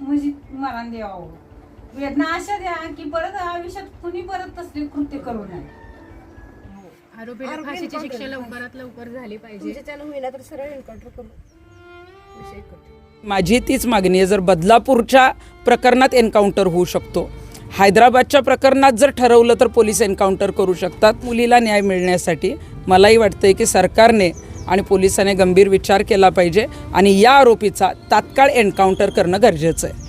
म्हणजे द्यावं वेदना अशा द्या की परत आयुष्यात कुणी परत तसले कृत्य करू नये आरोपीला फाशीची शिक्षा लवकरात लवकर झाली पाहिजे. तुमच्याच्यानं होईना तर सरळ एन्काउंटर करू. विषय कट. माझी तीच मागणी आहे जर बदलापूरच्या प्रकरणात एन्काउंटर होऊ शकतो. हैदराबादच्या प्रकरणात जर ठरवलं तर पोलीस एन्काउंटर करू शकतात. मुलीला न्याय मिळण्यासाठी. मलाही वाटतंय की सरकारने आणि पोलिसांनी गंभीर विचार केला पाहिजे आणि या आरोपीचा तात्काळ एन्काउंटर करणं गरजेचं आहे.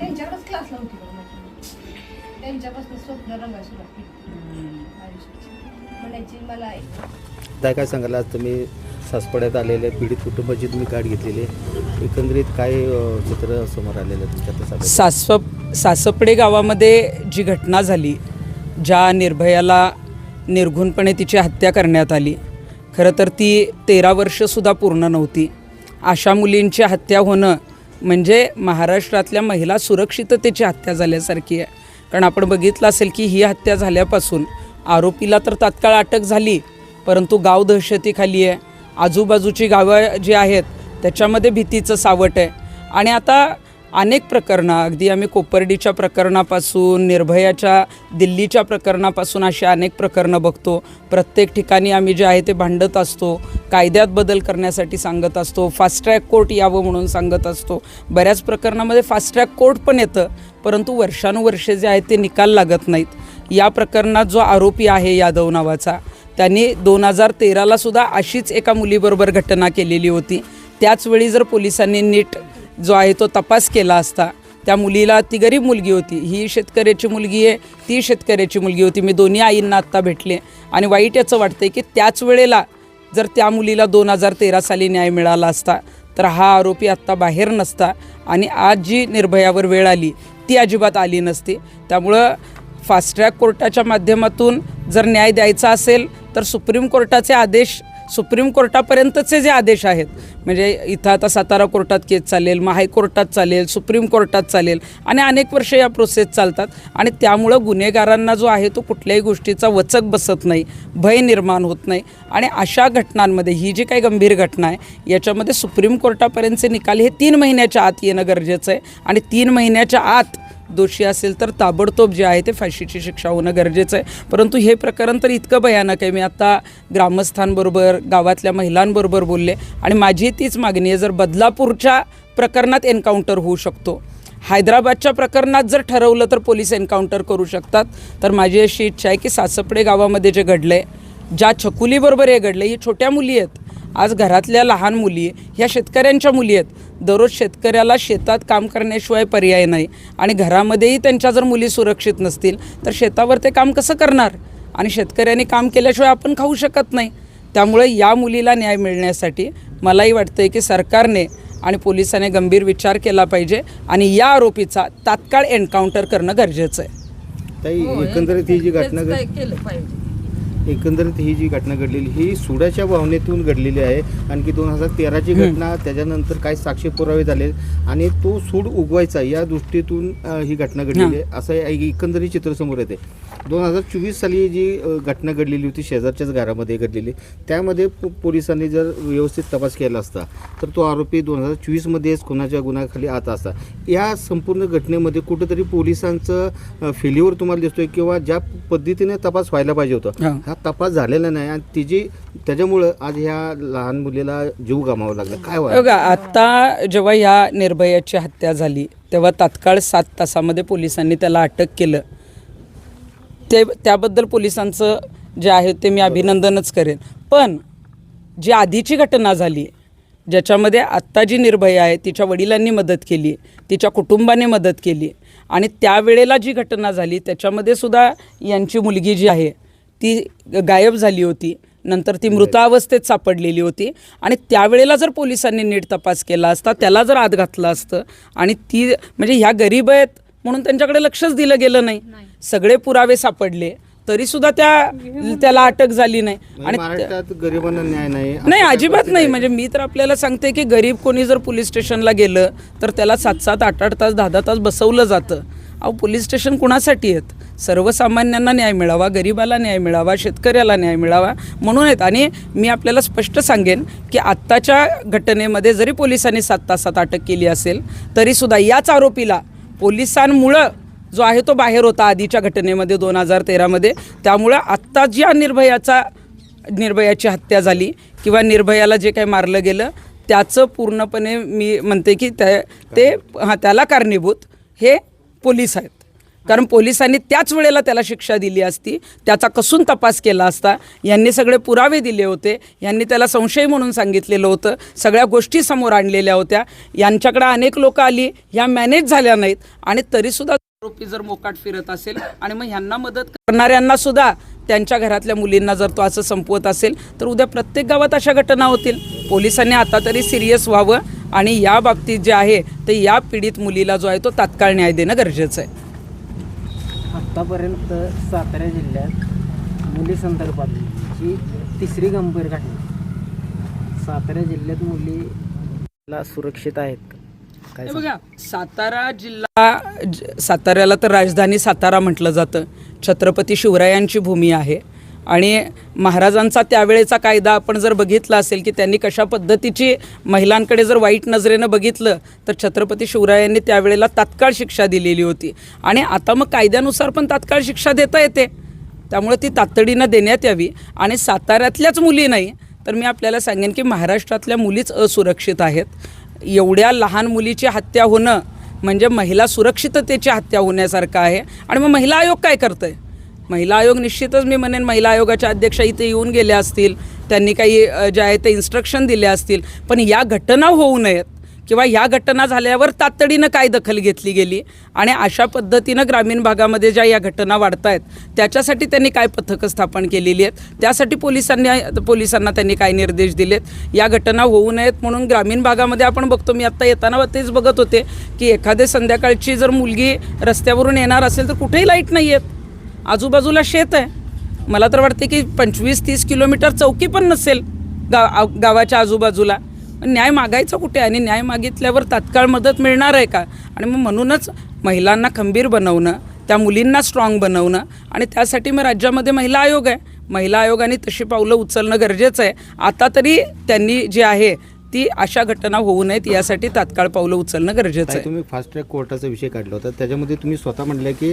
त्यांच्याकडेच क्लासला होती बघ त्यांच्यापासून स्वप्न रंगा सुरुवात केली म्हणायची मला काय काय सांगाल आज तुम्ही सासपड्यात आलेले पीडित कुटुंबाची तुम्ही गाठ घेतलेली एकंदरीत काय चित्र समोर आलेलं तुमच्या सासप सासपडे गावामध्ये जी घटना झाली ज्या निर्भयाला निर्घुणपणे तिची हत्या करण्यात आली खरं तर ती तेरा वर्षसुद्धा पूर्ण नव्हती. अशा मुलींची हत्या होणं म्हणजे महाराष्ट्रातल्या महिला सुरक्षिततेची हत्या झाल्यासारखी आहे. कारण आपण बघितलं असेल की ही हत्या झाल्यापासून आरोपीला तर तात्काळ अटक झाली परंतु गाव दहशतीखाली आहे. आजूबाजूची गावं जी आहेत त्याच्यामध्ये भीतीचं सावट आहे. आणि आता अनेक प्रकरणं अगदी आम्ही कोपर्डीच्या प्रकरणापासून निर्भयाच्या दिल्लीच्या प्रकरणापासून अशी अनेक प्रकरणं बघतो. प्रत्येक ठिकाणी आम्ही जे आहे ते भांडत असतो कायद्यात बदल करण्यासाठी सांगत असतो फास्ट ट्रॅक कोर्ट यावं म्हणून सांगत असतो. बऱ्याच प्रकरणामध्ये फास्ट ट्रॅक कोर्ट पण येतं परंतु वर्षानुवर्षे जे आहे ते निकाल लागत नाहीत. या प्रकरणात जो आरोपी आहे यादव नावाचा त्यांनी दोन हजार तेराला सुद्धा अशीच एका मुलीबरोबर घटना केलेली होती. त्याचवेळी जर पोलिसांनी नीट जो आहे तो तपास केला असता त्या मुलीला ती गरीब मुलगी होती. ही शेतकऱ्याची मुलगी आहे ती शेतकऱ्याची मुलगी होती. मी दोन्ही आईंना आत्ता भेटले. आणि वाईट याचं वाटतं की त्याच वेळेला जर त्या मुलीला दोन हजार तेरा साली न्याय मिळाला असता तर हा आरोपी आत्ता बाहेर नसता आणि आज जी निर्भयावर वेळ आली ती अजिबात आली नसती. त्यामुळं फास्ट ट्रॅक कोर्टाच्या माध्यमातून जर न्याय द्यायचा असेल तर सुप्रीम कोर्टाचे आदेश सुप्रीम कोर्टापर्यंतचे जे आदेश आहेत म्हणजे इथं आता सातारा कोर्टात केस चालेल मग हायकोर्टात चालेल सुप्रीम कोर्टात चालेल आणि अनेक वर्ष या प्रोसेस चालतात. आणि त्यामुळं गुन्हेगारांना जो आहे तो कुठल्याही गोष्टीचा वचक बसत नाही भय निर्माण होत नाही. आणि अशा घटनांमध्ये ही जी काही गंभीर घटना आहे याच्यामध्ये सुप्रीम कोर्टापर्यंतचे निकाल हे तीन महिन्याच्या आत येणं गरजेचं आहे. आणि तीन महिन्याच्या आत दोषी असेल तर ताबडतोब जे आहे ते फाशीची शिक्षा होणं गरजेचं आहे. परंतु हे प्रकरण तर इतकं भयानक आहे. मी आता ग्रामस्थांबरोबर गावातल्या महिलांबरोबर बोलले आणि माझी तीच मागणी आहे जर बदलापूरच्या प्रकरणात एन्काउंटर होऊ शकतो. हैदराबादच्या प्रकरणात जर ठरवलं तर पोलीस एन्काउंटर करू शकतात. तर माझी अशी इच्छा आहे की सासपडे गावामध्ये जे घडलं आहे ज्या छकुलीबरोबर हे घडलं ही छोट्या मुली आहेत. आज घरातल्या लहान मुली ह्या शेतकऱ्यांच्या मुली आहेत. दररोज शेतकऱ्याला शेतात काम करण्याशिवाय पर्याय नाही. आणि घरामध्येही त्यांच्या जर मुली सुरक्षित नसतील तर शेतावर ते काम कसं करणार? आणि शेतकऱ्यांनी काम केल्याशिवाय आपण खाऊ शकत नाही. त्यामुळे या मुलीला न्याय मिळण्यासाठी मलाही वाटतंय की सरकारने आणि पोलिसांनी गंभीर विचार केला पाहिजे आणि या आरोपीचा तात्काळ एन्काउंटर करणं गरजेचं आहे. ताई एकंदरीत ही जी घटना केलं पाहिजे? एकंदरीत ही जी घटना घडलेली ही सुडाच्या भावनेतून घडलेली आहे. आणखी दोन हजार तेराची घटना त्याच्यानंतर काही साक्षी पुरावे झाले आणि तो सूड उगवायचा या दृष्टीतून ही घटना घडलेली आहे. असं एक- एकंदरीत चित्र समोर येते. दोन हजार चोवीस साली जी घटना घडलेली होती शेजारच्याच घरामध्ये घडलेली त्यामध्ये पोलिसांनी जर व्यवस्थित तपास केला असता तर तो आरोपी दोन हजार चोवीसमध्येच खुनाच्या गुन्ह्याखाली आत असता. या संपूर्ण घटनेमध्ये कुठेतरी पोलिसांचं फेल्युअर तुम्हाला दिसतोय किंवा ज्या पद्धतीने तपास व्हायला पाहिजे होता हा तपास झालेला नाही आणि तिची त्याच्यामुळं आज ह्या लहान मुलीला जीव गमावा लागला. काय बघा आता जेव्हा ह्या निर्भयाची हत्या झाली तेव्हा तात्काळ सात तासामध्ये पोलिसांनी त्याला अटक केलं. ते त्याबद्दल पोलिसांचं जे आहे ते मी अभिनंदनच करेन. पण जी आधीची घटना झाली ज्याच्यामध्ये आत्ता जी निर्भया आहे तिच्या वडिलांनी मदत केली तिच्या कुटुंबाने मदत केली आणि त्यावेळेला जी घटना झाली त्याच्यामध्ये सुद्धा यांची मुलगी जी आहे ती गायब झाली होती. नंतर ती मृतावस्थेत सापडलेली होती. आणि त्यावेळेला जर पोलिसांनी नीट तपास केला असता त्याला जर आत घातलं असतं आणि ती म्हणजे ह्या गरीब आहेत म्हणून त्यांच्याकडे लक्षच दिलं गेलं नाही. सगळे पुरावे सापडले. तरीसुद्धा त्या त्याला अटक झाली नाही. म्हणजे आणि महाराष्ट्रात गरिबांना न्याय नाही. नाही अजिबात नाही? म्हणजे मी तर आपल्याला सांगते की गरीब कोणी जर पोलीस स्टेशनला गेलं तर त्याला सात सात आठ आठ तास दहा दहा तास बसवलं जातं. अहो पोलीस स्टेशन कुणासाठी आहेत? सर्वसामान्यांना न्याय मिळावा गरिबाला न्याय मिळावा शेतकऱ्याला न्याय मिळावा म्हणून आहेत. आणि मी आपल्याला स्पष्ट सांगेन की आत्ताच्या घटनेमध्ये जरी पोलिसांनी सात तासात अटक केली असेल तरीसुद्धा याच आरोपीला पोलिसांमुळं जो आहे तो बाहेर होता आधीच्या घटनेमध्ये दोन हजार तेरामध्ये. त्यामुळं आत्ता ज्या निर्भयाचा निर्भयाची हत्या झाली किंवा निर्भयाला जे काही मारलं गेलं त्याचं पूर्णपणे मी म्हणते की त्या ते हां त्याला कारणीभूत. हे पोलीस आहेत. कारण पोलिसांनी त्याच वेळेला त्याला शिक्षा दिली असती त्याचा कसून तपास केला असता यांनी सगळे पुरावे दिले होते यांनी त्याला संशय म्हणून सांगितलेलं होतं सगळ्या गोष्टी समोर आणलेल्या होत्या यांच्याकडे अनेक लोक आली ह्या मॅनेज झाल्या नाहीत आणि तरीसुद्धा आरोपी जर मोकाट फिरत असेल आणि मग ह्यांना मदत करणाऱ्यांना सुद्धा त्यांच्या घरातल्या मुलींना जर तो असं संपवत असेल तर उद्या प्रत्येक गावात अशा घटना होतील. पोलिसांनी आता तरी सिरियस व्हावं आणि या बाबतीत जे आहे ते या पीडित मुलीला जो आहे तो तात्काळ न्याय देणं गरजेचं आहे. आत्तापर्यंत सातारा जिल्ह्यात मुलीसंदर्भातची तिसरी गंभीर घटना. सातारा जिल्ह्यात मुलीला सुरक्षित आहेत? काय हे बघा सातारा जिल्हा साताऱ्याला तर राजधानी सातारा म्हटलं जातं. छत्रपती शिवरायांची भूमी आहे. आणि महाराजांचा त्यावेळेचा कायदा आपण जर बघितला असेल की त्यांनी कशा पद्धतीची महिलांकडे जर वाईट नजरेनं बघितलं तर छत्रपती शिवरायांनी त्यावेळेला तात्काळ शिक्षा दिलेली होती. आणि आता मग कायद्यानुसार पण तात्काळ शिक्षा देता येते. त्यामुळे ती तातडीनं देण्यात यावी. आणि साताऱ्यातल्याच मुली नाही तर मी आपल्याला सांगेन की महाराष्ट्रातल्या मुलीच असुरक्षित आहेत. एवढ्या लहान मुलीची हत्या होणं म्हणजे महिला सुरक्षिततेची हत्या होण्यासारखं आहे. आणि मग महिला आयोग काय करतं आहे महिला आयोग निश्चितच मी म्हणेन महिला आयोगाच्या अध्यक्षा इथे येऊन गेल्या असतील त्यांनी काही जे आहे ते इन्स्ट्रक्शन दिले असतील पण या घटना होऊ नयेत किंवा ह्या घटना झाल्यावर तातडीनं काय दखल घेतली गेली आणि अशा पद्धतीनं ग्रामीण भागामध्ये ज्या या घटना वाढत आहेत त्याच्यासाठी त्यांनी काय पथकं स्थापन केलेली आहेत? त्यासाठी पोलिसांनी पोलिसांना त्यांनी काय निर्देश दिलेत? या घटना होऊ नयेत म्हणून ग्रामीण भागामध्ये आपण बघतो मी आत्ता येताना तेच बघत होते की एखादे संध्याकाळची जर मुलगी रस्त्यावरून येणार असेल तर कुठेही लाइट नाही आहेत आजूबाजूला शेत आहे. मला तर वाटते की पंचवीस तीस किलोमीटर चौकी पण नसेल गाव गावाच्या आजूबाजूला. न्याय मागायचा कुठे? आणि न्याय मागितल्यावर तात्काळ मदत मिळणार आहे का? आणि मग म्हणूनच महिलांना खंबीर बनवणं त्या मुलींना स्ट्रॉंग बनवणं आणि त्यासाठी मग राज्यामध्ये महिला आयोग आहे. महिला आयोगाने तशी पावलं उचलणं गरजेचं आहे. आता तरी त्यांनी जे आहे ती अशा घटना होऊ नयेत. यासाठी तात्काळ पावलं उचलणं गरजेचं आहे. तुम्ही फास्ट ट्रॅक कोर्टाचा विषय काढला होता. त्याच्यामध्ये तुम्ही स्वतः म्हणलं की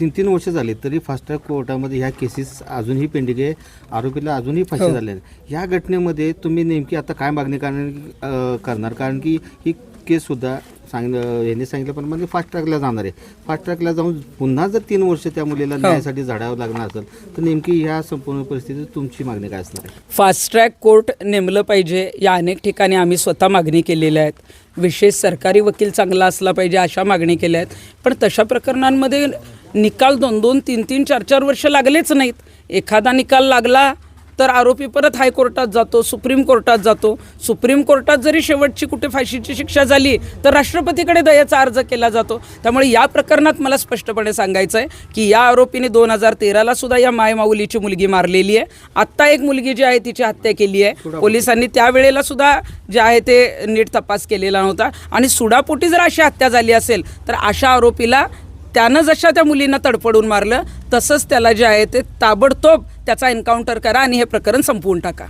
तीन तीन वर्ष झाली तरी फास्ट ट्रॅक कोर्टामध्ये ह्या केसेस अजूनही पेंडिंग आहे. आरोपीला अजूनही फाशी हो. झाले ह्या घटनेमध्ये तुम्ही नेमकी आता काय मागणी करणार करणार? कारण की ही केससुद्धा सांग यांनी सांगितल्याप्रमाणे फास्ट ट्रॅकला जाणार आहे. फास्ट ट्रॅकला जाऊन पुन्हा जर तीन वर्ष त्या मुलीला न्यायासाठी झाडावं लागणार असेल तर नेमकी ह्या संपूर्ण परिस्थितीत तुमची मागणी काय असणार आहे? फास्ट ट्रॅक कोर्ट नेमलं पाहिजे. या अनेक ठिकाणी आम्ही स्वतः मागणी केलेल्या आहेत. विशेष सरकारी वकील चांगला असला पाहिजे अशा मागणी केल्या आहेत. पण तशा प्रकरणांमध्ये निकाल दोन दोन तीन तीन चार चार वर्ष लागलेच नाहीत. एखादा निकाल लागला तर आरोपी परत हायकोर्टात जातो सुप्रीम कोर्टात जातो. सुप्रीम कोर्टात जरी शेवटची कुठे फाशीची शिक्षा झाली तर राष्ट्रपतीकडे दयाचा अर्ज केला जातो. त्यामुळे या प्रकरणात मला स्पष्टपणे सांगायचं आहे की या आरोपीने दोन हजार तेराला सुद्धा या मायमाऊलीची मुलगी मारलेली आहे. आत्ता एक मुलगी जी आहे तिची हत्या केली आहे. पोलिसांनी त्यावेळेला सुद्धा जे आहे ते नीट तपास केलेला नव्हता. आणि सुडापोटी जर अशी हत्या झाली असेल तर अशा आरोपीला त्यानं जशा त्या मुलींना तडपडून मारलं तसंच त्याला जे आहे ते ताबडतोब त्याचा एन्काउंटर करा आणि हे प्रकरण संपवून टाका.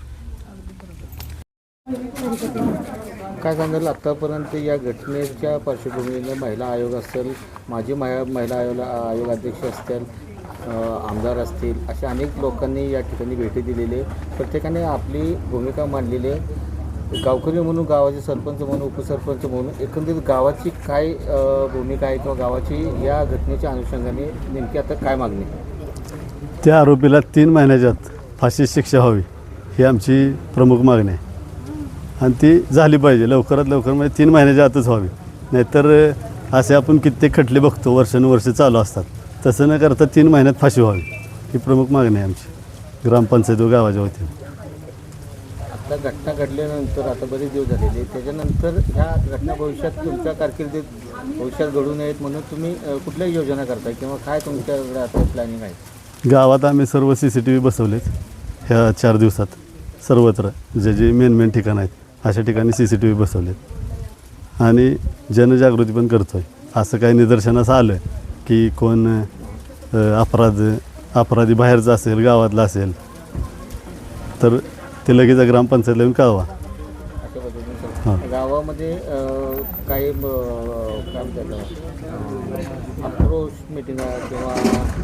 काय सांगाल आत्तापर्यंत या घटनेच्या पार्श्वभूमीने महिला आयोग असेल माजी महिला आयोग आयोग अध्यक्ष असतील आमदार असतील अशा अनेक लोकांनी या ठिकाणी भेटी दिलेली आहे. प्रत्येकाने आपली भूमिका मांडलेली आहे. गावकरी म्हणून गावाचे सरपंच म्हणून उपसरपंच म्हणून एकंदरीत गावाची काय भूमिका आहे किंवा गावाची या घटनेच्या अनुषंगाने नेमकी आता काय मागणी त्या आरोपीला तीन महिन्याच्यात फाशी शिक्षा व्हावी ही आमची प्रमुख मागणी आहे. आणि ती झाली पाहिजे लवकरात लवकर म्हणजे तीन महिन्याच्या आतच व्हावी. नाहीतर असे आपण कित्येक खटले बघतो वर्षानुवर्ष चालू असतात. तसं न करता तीन महिन्यात फाशी व्हावी ही प्रमुख मागणी आहे आमची. ग्रामपंचायत व गावाच्या वतीने. आता घटना घडल्यानंतर आता बरेच दिवस झालेले त्याच्यानंतर ह्या घटना भविष्यात तुमच्या कारकिर्दीत भविष्यात घडू नयेत म्हणून तुम्ही कुठल्याही कुठल्या योजना करताय किंवा काय तुमच्याकडे आता प्लॅनिंग आहे? गावात आम्ही सर्व सी सी टी व्ही बसवलेत ह्या चार दिवसात. सर्वत्र जे जे मेन मेन ठिकाणं आहेत अशा ठिकाणी सी सी टी व्ही बसवलेत. आणि जनजागृती पण करतो आहे असं काही निदर्शनास आलं की कोण अपराध अपराधी बाहेरचा असेल गावातला असेल तर ते लगेच ग्रामपंचायतला येऊन कळवा अशा पद्धतीने हां. सर. गावामध्ये अ, काही अ, काय म्हणतात अप्रोच मिटिंग किंवा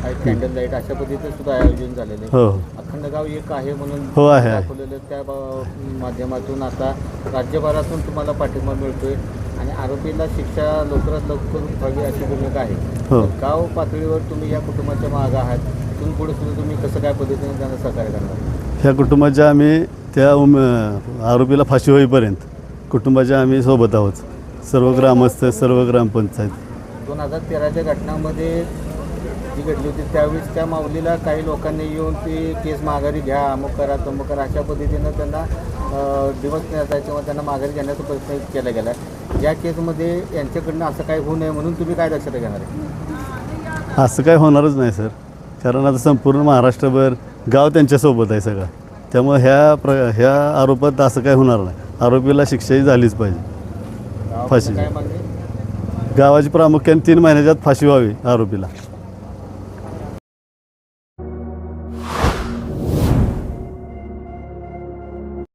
काही कॅन्डल लाइट अशा पद्धतीचं सुद्धा आयोजन झालेलं आहे हो हो अखंड गाव एक आहे म्हणून हो, आहे, आहे. दाखवलेलं त्या ब- माध्यमातून आता राज्यभरातून तुम्हाला पाठिंबा मिळतोय आणि आरोपीला शिक्षा लवकरात लवकर व्हावी अशी भूमिका आहे हो. गाव पातळीवर तुम्ही या कुटुंबाच्या मागं आहात तिथून पुढे सुद्धा तुम्ही कसं काय पद्धतीने त्यांना सहकार्य करणार ह्या कुटुंबाच्या आम्ही त्या उम आरोपीला फाशी होईपर्यंत कुटुंबाच्या आम्ही सोबत आहोत. सर्व ग्रामस्थ सर्व ग्रामपंचायत. दोन हजार तेराच्या घटनामध्ये जी घडली होती त्यावेळेस त्या माऊलीला काही लोकांनी येऊन ती केस माघारी घ्या अमुक करा तमुक करा अशा पद्धतीनं त्यांना अ, दिवस नेता किंवा त्यांना माघारी घेण्याचा प्रयत्न केला गेला. या केसमध्ये यांच्याकडनं असं काही होऊ नये म्हणून तुम्ही काय दक्षता घेणार आहे? असं काय होणारच नाही सर. कारण आता संपूर्ण महाराष्ट्रभर गाव त्यांच्यासोबत आहे सगळं. त्यामुळे ह्या प्र ह्या आरोपात असं काय होणार नाही. आरोपीला शिक्षाही झालीच पाहिजे. फाशी. गावाची प्रामुख्याने तीन महिन्याच्यात फाशी व्हावी आरोपीला.